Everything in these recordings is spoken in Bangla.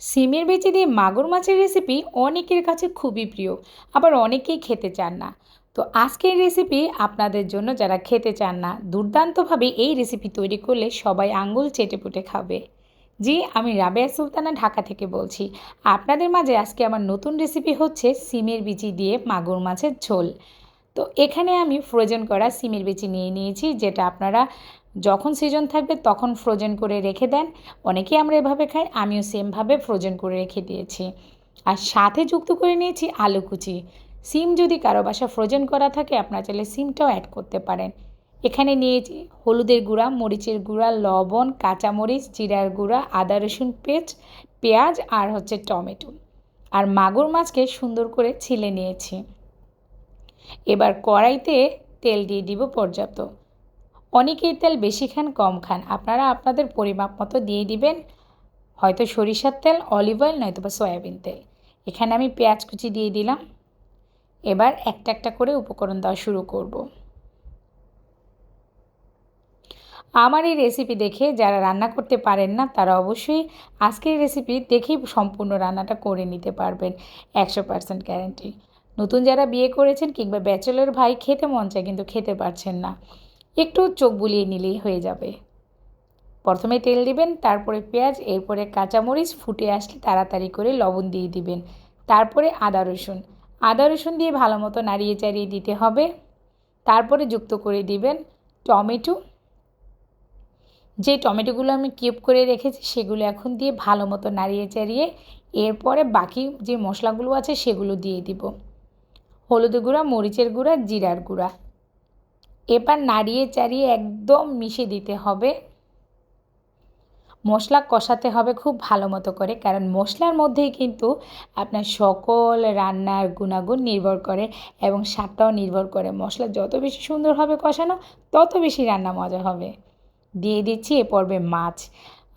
সিমের বেচি দিয়ে মাগুর মাছের রেসিপি অনেকের কাছে খুবই প্রিয়, আবার অনেকেই খেতে চান না। তো আজকের রেসিপি আপনাদের জন্য যারা খেতে চান না, দুর্দান্তভাবে এই রেসিপি তৈরি করলে সবাই আঙ্গুল চেটে পুটে খাবে। জি, আমি রাবেয়া সুলতানা ঢাকা থেকে বলছি। আপনাদের মাঝে আজকে আমার নতুন রেসিপি হচ্ছে সিমের বিচি দিয়ে মাগুর মাছের ঝোল। তো এখানে আমি ফ্রোজেন করা সিমের বিচি নিয়ে নিয়েছি, যেটা আপনারা যখন সিজন থাকবে তখন ফ্রোজেন করে রেখে দেন। অনেকেই আমরা এভাবে খাই, আমিও সেমভাবে ফ্রোজেন করে রেখে দিয়েছি। আর সাথে যুক্ত করে নিয়েছি আলু কুচি। সিম যদি কারও বাসা ফ্রোজেন করা থাকে, আপনারা চাইলে সিমটাও অ্যাড করতে পারেন। এখানে নিয়েছি হলুদের গুঁড়া, মরিচের গুঁড়া, লবণ, কাঁচামরিচ, জিরার গুঁড়া, আদা, রসুন পেস্ট, পেঁয়াজ আর হচ্ছে টমেটো। আর মাগুর মাছকে সুন্দর করে ছিলে নিয়েছি। এবার কড়াইতে তেল দিয়ে দিব পর্যাপ্ত। অনেকেই তেল বেশি খান, কম খান। আপনারা আপনাদের পরিমাপ মতো দিয়ে দিবেন। হয়তো সরিষার তেল, অলিভ অয়েল নয়তো বা সয়াবিন তেল। এখানে আমি পেঁয়াজ কুচি দিয়ে দিলাম। এবার একটা একটা করে উপকরণ দেওয়া শুরু করব। আমার এই রেসিপি দেখে যারা রান্না করতে পারেন না, তারা অবশ্যই আজকের রেসিপি দেখেই সম্পূর্ণ রান্নাটা করে নিতে পারবেন। একশো পার্সেন্ট গ্যারেন্টি নতুন যারা বিয়ে করেছেন কিংবা ব্যাচেলর ভাই, খেতে মন চায় কিন্তু খেতে পারছেন না। একটু চোখ বুলিয়ে নিলেই হয়ে যাবে। প্রথমে তেল দিবেন, তারপরে পেঁয়াজ, এরপরে কাঁচামরিচ ফুটে আসলে তাড়াতাড়ি করে লবণ দিয়ে দিবেন। তারপরে আদা রসুন। আদা রসুন দিয়ে ভালো মতো নাড়িয়ে চাড়িয়ে দিতে হবে। তারপরে যুক্ত করে দিবেন টমেটো। যে টমেটোগুলো আমি কিউব করে রেখেছি, সেগুলো এখন দিয়ে ভালো মতো নাড়িয়ে চাড়িয়ে এরপরে বাকি যে মশলাগুলো আছে, সেগুলো দিয়ে দিব। হলুদ গুঁড়া, মরিচের গুঁড়া, জিরার গুঁড়া। এবার নাড়িয়ে চাড়িয়ে একদম মিশে দিতে হবে। মশলা কষাতে হবে খুব ভালো মতো করে, কারণ মশলার মধ্যেই কিন্তু আপনার সকল রান্নার গুণাগুণ নির্ভর করে এবং স্বাদটাও নির্ভর করে। মশলা যত বেশি সুন্দরভাবে কষানো, তত বেশি রান্না মজা হবে। দিয়ে দিচ্ছি এ পর্বে মাছ।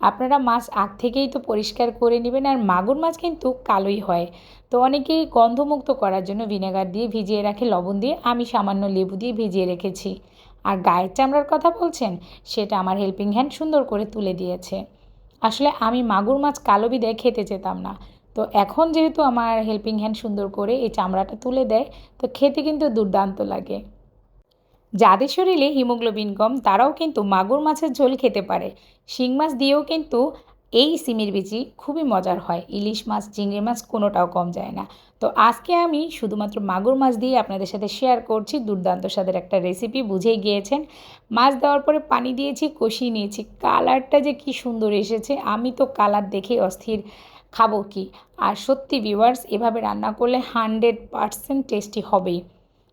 আপনারা মাছ আগ থেকেই তো পরিষ্কার করে নেবেন আর মাগুর মাছ কিন্তু কালোই হয়। তো অনেকেই গন্ধমুক্ত করার জন্য ভিনেগার দিয়ে ভিজিয়ে রাখে, লবণ দিয়ে আমি সামান্য লেবু দিয়ে ভিজিয়ে রেখেছি। আর গায়ের চামড়ার কথা বলছেন, সেটা আমার হেল্পিং হ্যান্ড সুন্দর করে তুলে দিয়েছে। আসলে আমি মাগুর মাছ কালো বিদায় খেতে চেতাম না। তো এখন যেহেতু আমার হেল্পিং হ্যান্ড সুন্দর করে এই চামড়াটা তুলে দেয়, তো খেতে কিন্তু দুর্দান্ত লাগে। যাদের শরীরে হিমোগ্লোবিন কম তারাও কিন্তু মাগুর মাছের ঝোল খেতে পারে। শিং মাছ দিয়েও কিন্তু এই সিমের বিচি খুবই মজার হয়। ইলিশ মাছ, চিংড়ি মাছ কোনোটাও কম যায় না। তো আজকে আমি শুধুমাত্র মাগুর মাছ দিয়ে আপনাদের সাথে শেয়ার করছি। দুর্দান্ত স্বাদের একটা রেসিপি বুঝেই গিয়েছেন। মাছ দেওয়ার পরে পানি দিয়েছি, কষিয়ে নিয়েছি। কালারটা যে কি সুন্দর এসেছে, আমি তো কালার দেখে অস্থির। খাব কি? আর সত্যি ভিউয়ার্স এভাবে রান্না করলে হান্ড্রেড পারসেন্ট টেস্টি হবেই।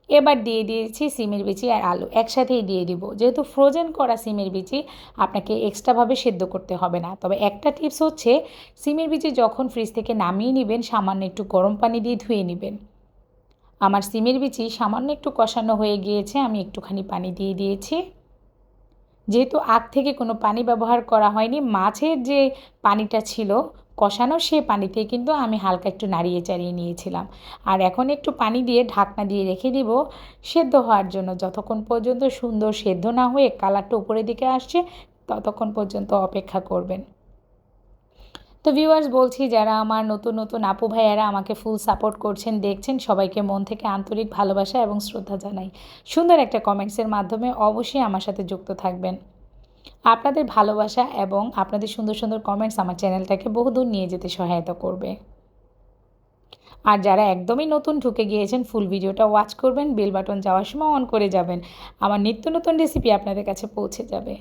এবার দিয়ে দিয়েছি সিমের বিচি আর আলু। একসাথেই দিয়ে দিব। যেহেতু ফ্রোজেন করা সিমের বিচি, আপনাকে এক্সট্রাভাবে সেদ্ধ করতে হবে না। তবে একটা টিপস হচ্ছে, সিমের বিচি যখন ফ্রিজ থেকে নামিয়ে নেবেন, সামান্য একটু গরম পানি দিয়ে ধুয়ে নেবেন। আমার সিমের বিচি সামান্য একটু কষানো হয়ে গিয়েছে, আমি একটুখানি পানি দিয়ে দিয়েছি। যেহেতু আগ থেকে কোনো পানি ব্যবহার করা হয়নি, মাছের যে পানিটা ছিল কষানো সে পানিতে কিন্তু আমি হালকা একটু নাড়িয়ে চাড়িয়ে নিয়েছিলাম। আর এখন একটু পানি দিয়ে ঢাকনা দিয়ে রেখে দিব সেদ্ধ হওয়ার জন্য। যতক্ষণ পর্যন্ত সুন্দর সেদ্ধ না হয়ে কালারটা উপরের দিকে আসছে, ততক্ষণ পর্যন্ত অপেক্ষা করবেন। তো ভিউয়ার্স বলছি যারা আমার নতুন নতুন আপু ভাইয়ারা আমাকে ফুল সাপোর্ট করছেন, দেখছেন, সবাইকে মন থেকে আন্তরিক ভালোবাসা এবং শ্রদ্ধা জানাই। সুন্দর একটা কমেন্টসের মাধ্যমে অবশ্যই আমার সাথে যুক্ত থাকবেন। আপনাদের ভালোবাসা এবং আপনাদের সুন্দর সুন্দর কমেন্টস আমার চ্যানেলটাকে বহুদূর নিয়ে যেতে সহায়তা করবে। আর যারা একদমই নতুন ঢুকে গিয়েছেন ফুল ভিডিওটা ওয়াচ করবেন বেল বাটন যাওয়ার সময় অন করে যাবেন। আমার নিত্য নতুন রেসিপি আপনাদের কাছে পৌঁছে যাবে।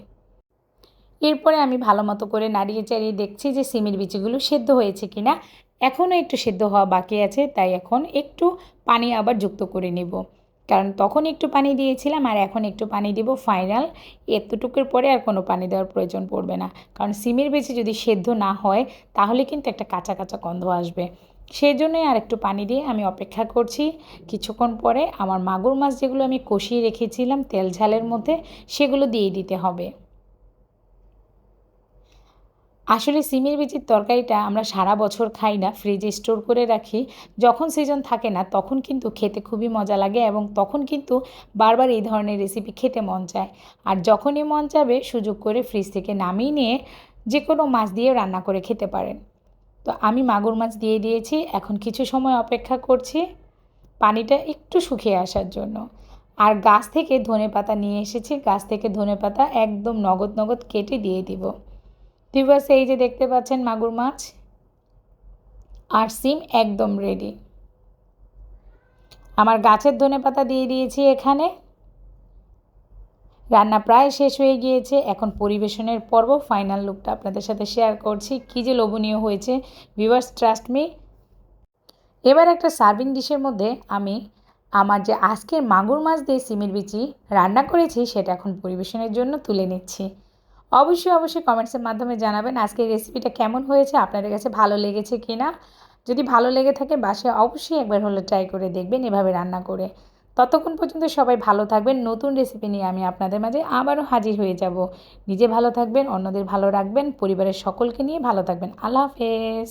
এরপরে আমি ভালো মতো করে নাড়িয়ে চাড়িয়ে দেখছি যে সিমের বিচিগুলো সেদ্ধ হয়েছে কি না এখনও একটু সেদ্ধ হওয়া বাকি আছে, তাই এখন একটু পানি আবার যুক্ত করে নেব। কারণ তখন একটু পানি দিয়েছিলাম আর এখন একটু পানি দিব ফাইনাল এতটুকুর পরে আর কোনো পানি দেওয়ার প্রয়োজন পড়বে না। কারণ সিমের বেছে যদি সেদ্ধ না হয়, তাহলে কিন্তু একটা কাঁচা কাঁচা গন্ধ আসবে। সেই জন্যই আর একটু পানি দিয়ে আমি অপেক্ষা করছি। কিছুক্ষণ পরে আমার মাগুর মাছ যেগুলো আমি কষিয়ে রেখেছিলাম তেল ঝালের মধ্যে, সেগুলো দিয়ে দিতে হবে। আসলে সিমের বিচির তরকারিটা আমরা সারা বছর খাই না ফ্রিজে স্টোর করে রাখি। যখন সিজন থাকে না, তখন কিন্তু খেতে খুবই মজা লাগে এবং তখন কিন্তু বারবার এই ধরনের রেসিপি খেতে মন চায়। আর যখনই মন চাবে, সুযোগ করে ফ্রিজ থেকে নামিয়ে নিয়ে যে কোনো মাছ দিয়ে রান্না করে খেতে পারেন। তো আমি মাগুর মাছ দিয়ে দিয়েছি, এখন কিছু সময় অপেক্ষা করছি পানিটা একটু শুকিয়ে আসার জন্য। আর গাছ থেকে ধনে পাতা নিয়ে এসেছি, গাছ থেকে ধনে পাতা একদম নগদ নগদ কেটে দিয়ে দিব। দিবাস এই যে দেখতে পাচ্ছেন মাগুর মাছ, আর সিম একদম রেডি আমার গাছের ধনে পাতা দিয়ে দিয়েছি এখানে। রান্না প্রায় শেষ হয়ে গিয়েছে। এখন পরিবেশনের পর্ব ফাইনাল লুকটা আপনাদের সাথে শেয়ার করছি। কী যে লোভনীয় হয়েছে। ভিভার্স ট্রাস্ট মি এবার একটা সার্ভিং ডিশের মধ্যে আমি আমার যে আজকের মাগুর মাছ দিয়ে সিমের বিচি রান্না করেছি, সেটা এখন পরিবেশনের জন্য তুলে নিচ্ছি। অবশ্যই অবশ্যই কমেন্টসের মাধ্যমে জানাবেন আজকের রেসিপিটা কেমন হয়েছে, আপনাদের কাছে ভালো লেগেছে কি না যদি ভালো লেগে থাকে বাসায় অবশ্যই একবার হলে ট্রাই করে দেখবেন এভাবে রান্না করে। ততক্ষণ পর্যন্ত সবাই ভালো থাকবেন। নতুন রেসিপি নিয়ে আমি আপনাদের মাঝে আবারও হাজির হয়ে যাব। নিজে ভালো থাকবেন, অন্যদের ভালো রাখবেন, পরিবারের সকলকে নিয়ে ভালো থাকবেন। আল্লাহ হাফেজ।